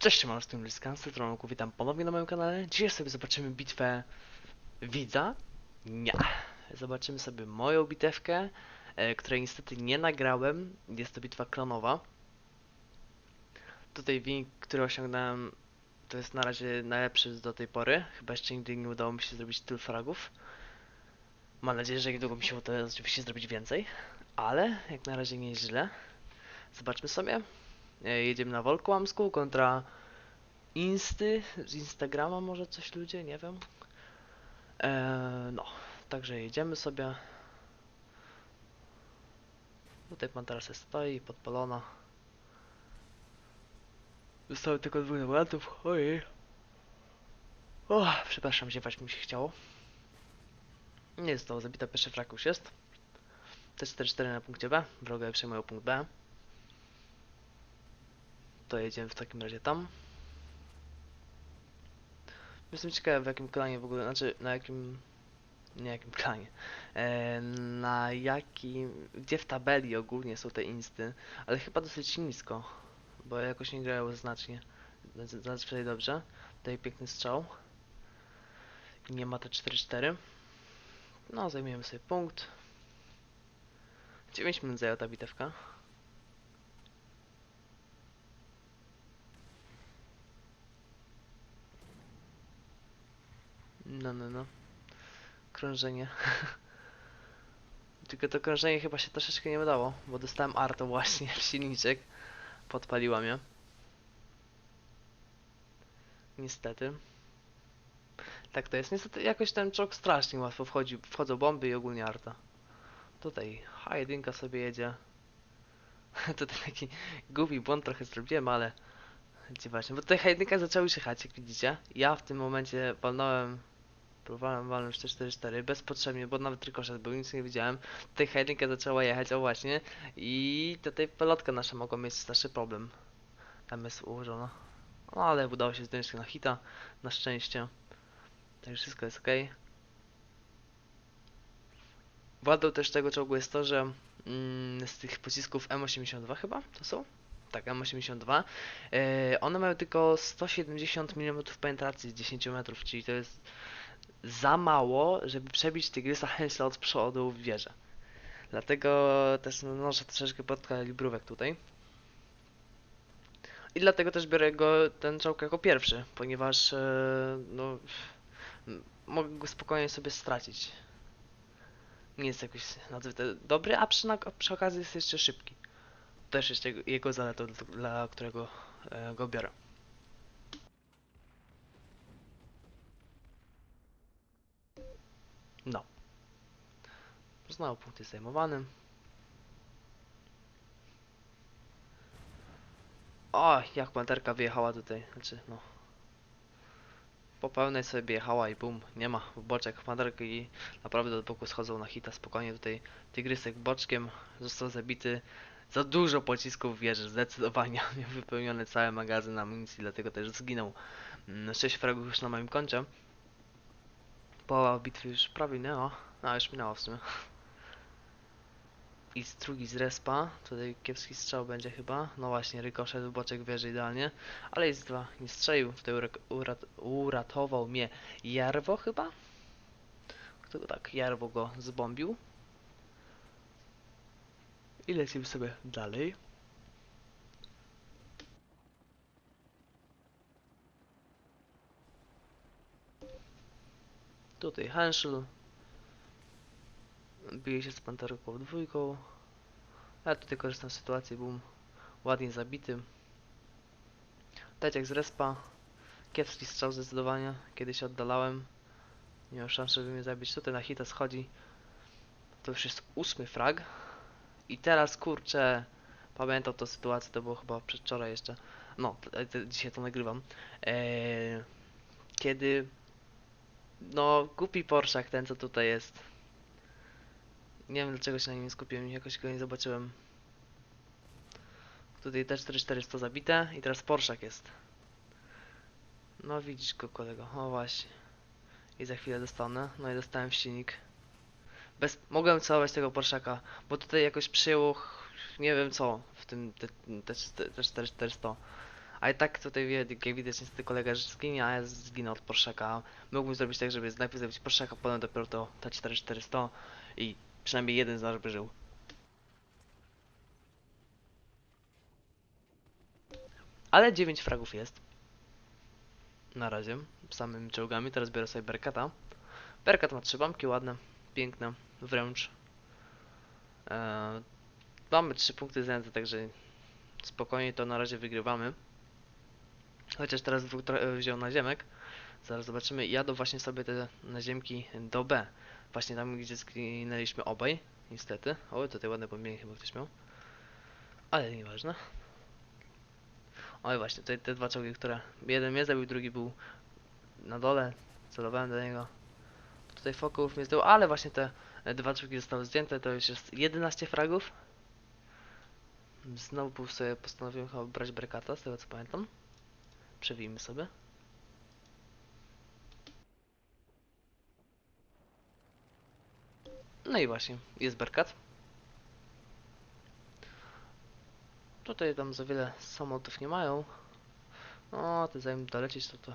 Cześć, mam z tym Liskan, z Cytronku, witam ponownie na moim kanale. Dzisiaj sobie zobaczymy bitwę widza. Nie. Zobaczymy sobie moją bitewkę, e, której niestety nie nagrałem. Jest to bitwa klonowa. Tutaj wynik, który osiągnąłem, to jest na razie najlepszy do tej pory. Chyba jeszcze nigdy nie udało mi się zrobić tylu fragów. Mam nadzieję, że niedługo mi się uda oczywiście zrobić więcej. Ale jak na razie nieźle. Zobaczmy sobie. E, Jedziemy na Wolkłamsku kontra Insty, z Instagrama może coś ludzie, nie wiem. Eee, no, także jedziemy sobie. Tutaj Pantera se stoi, podpalona. Zostały tylko dwóch wariantów, ojej. O, przepraszam, ziewać mi się chciało. Nie zostało zabita, pierwszy frak już jest. T4-4 na punkcie B, wrogowie przejmują punkt B. To jedziemy w takim razie tam. Jestem ciekawy w jakim klanie w ogóle, znaczy na jakim, nie jakim klanie, e, na jakim, gdzie w tabeli ogólnie są te insty, ale chyba dosyć nisko, bo jakoś nie grają znacznie, zazwyczaj dobrze. Tutaj piękny strzał. Nie ma te 4-4. No, zajmujemy sobie punkt. 9 minut zajęła ta bitewka. No, no, no. Krążenie. Tylko to krążenie chyba się troszeczkę nie udało, bo dostałem arto właśnie w silniczek. Podpaliła mnie. Niestety. Tak to jest. Niestety jakoś ten czołg strasznie łatwo wchodzi, wchodzą bomby i ogólnie arta. Tutaj H1 sobie jedzie. Tutaj taki głupi błąd trochę zrobiłem, ale właśnie, bo tutaj H1 zaczęły jechać, jak widzicie. Ja w tym momencie walnąłem Próbowałem walnąć 4-4-4 bezpotrzebnie, bo nawet rykoszet był, nic nie widziałem. Tutaj Heilinka zaczęła jechać, o właśnie. I tutaj pelotka nasza mogła mieć starszy problem. Tam jest ułożona. No ale udało się zdjąć na hita, na szczęście. Także wszystko jest ok. Wadą też tego czołgu jest to, że mm, z tych pocisków M82 chyba to są? Tak, M82. E, one mają tylko 170 mm penetracji z 10 metrów, czyli to jest za mało, żeby przebić Tygrysa Hensla od przodu w wieżę. Dlatego też no, noszę troszeczkę podkalibrówek tutaj. I dlatego też biorę go, ten czołg jako pierwszy, ponieważ e, no, mogę go spokojnie sobie stracić. Nie jest jakoś nadzwyczaj dobry, a przy, przy okazji jest jeszcze szybki. Też jest jego, jego zaletą, dla, dla którego e, go biorę. No. Znowu punkt jest zajmowany. O, jak panterka wyjechała tutaj, znaczy no. Po pełnej sobie jechała i bum, nie ma boczek panterki i naprawdę do boku schodzą na hita spokojnie tutaj. Tygrysek boczkiem został zabity. Za dużo pocisków wieży, zdecydowanie nie wypełniony cały magazyn amunicji, dlatego też zginął. 6 fragów już na moim koncie. Połowa bitwy już prawie minęła. A, już minęła w sumie. I drugi z respa. Tutaj kiepski strzał będzie chyba. No właśnie, rykoszet w boczek wieży idealnie. Ale jest dwa. Nie strzelił. Tutaj urat uratował mnie Jarwo chyba? Kto tak, Jarwo go zbombił. I lecimy sobie dalej. Tutaj Henschel. Bije się z Panterką dwójką. Ja tutaj korzystam z sytuacji, boom. Ładnie zabity. Teciek z respa. Kiepski strzał zdecydowanie. Kiedy się oddalałem. Nie miał szans, żeby mnie zabić. Tutaj na hita schodzi. To już jest ósmy frag. I teraz kurczę. Pamiętam tą sytuację, to było chyba przedwczoraj jeszcze. No, t- dzisiaj to nagrywam. Eee, kiedy no, głupi Porszak ten, co tutaj jest. Nie wiem dlaczego się na nim nie skupiłem, jakoś go nie zobaczyłem. Tutaj też 4400 zabite i teraz Porszak jest. No widzisz go kolego, o właśnie. I za chwilę dostanę, no i dostałem silnik. Bez, mogłem całować tego Porszaka, bo tutaj jakoś przyjęło, nie wiem co, w tym te, te, te 4400. A i tak tutaj jak widać niestety kolega zginie, a ja zginę od Porszaka. Mógłbym zrobić tak, żeby najpierw zrobić Porszaka, potem dopiero to T4400 i przynajmniej jeden z nas by żył. Ale 9 fragów jest. Na razie. Samymi czołgami. Teraz biorę sobie Berkata. Berkat ma trzy bombki ładne, piękne, wręcz. Eee, mamy trzy punkty zajęte, także spokojnie to na razie wygrywamy. Chociaż teraz dwóch e, wziął na ziemek. Zaraz zobaczymy. Jadą właśnie sobie te naziemki do B. Właśnie tam, gdzie zginęliśmy obaj. Niestety. O, tutaj ładne pomnienie chyba ktoś miał. Ale nieważne. Oj właśnie, tutaj te dwa czołgi, które... Jeden mnie zabił, drugi był na dole. Celowałem do niego. Tutaj foków mnie zdjął, ale właśnie te e, dwa czołgi zostały zdjęte. To już jest 11 fragów. Znowu sobie postanowiłem chyba brać Brekata, z tego co pamiętam. Przewijmy sobie. No i właśnie, jest Berkat. Tutaj tam za wiele samolotów nie mają. No, to zanim dolecieć, to to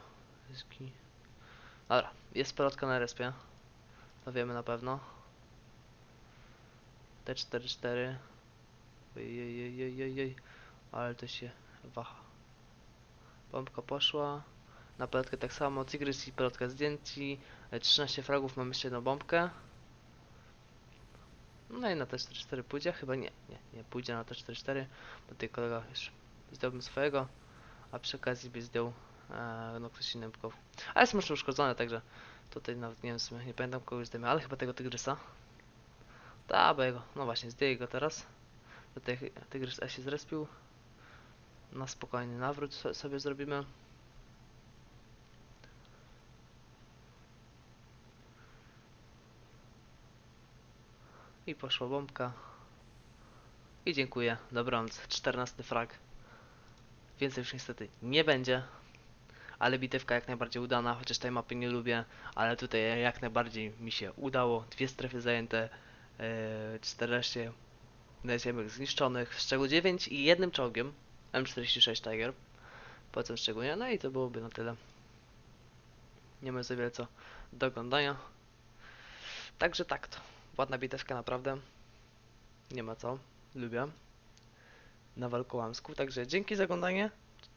Dobra, jest pelotka na respie. To wiemy na pewno. T44. Ojej, ale to się waha. Bombka poszła. Na pelotkę tak samo. Tigris i pelotka zdjęci. E, 13 fragów, mamy jeszcze jedną bombkę. No i na T44 pójdzie? Chyba nie, nie, nie pójdzie na T44, bo tutaj kolega już zdjąłbym swojego, a przy okazji by zdjął e, no ktoś inny tylko. A jest mocno uszkodzony, także tutaj nawet nie wiem, nie pamiętam kogo zdejmę, ale chyba tego Tygrysa. Ta, bo jego, no właśnie, zdjęję go teraz. Tutaj Tygrys A się zrespił. Na spokojny nawrót so- sobie zrobimy. I poszła bombka. I dziękuję. Dobranoc. 14 frag. Więcej już niestety nie będzie. Ale bitewka jak najbardziej udana, chociaż tej mapy nie lubię. Ale tutaj jak najbardziej mi się udało. Dwie strefy zajęte. e, 14 naziemek zniszczonych. Z czego 9 i jednym czołgiem. M46 Tiger. Polecam szczególnie. No i to byłoby na tyle. Nie ma za wiele co do oglądania. Także tak to. Ładna bitewka naprawdę. Nie ma co. Lubię. Na walkołamsku. Także dzięki za oglądanie.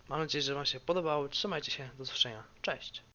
Mam nadzieję, że Wam się podobało. Trzymajcie się. Do zobaczenia. Cześć.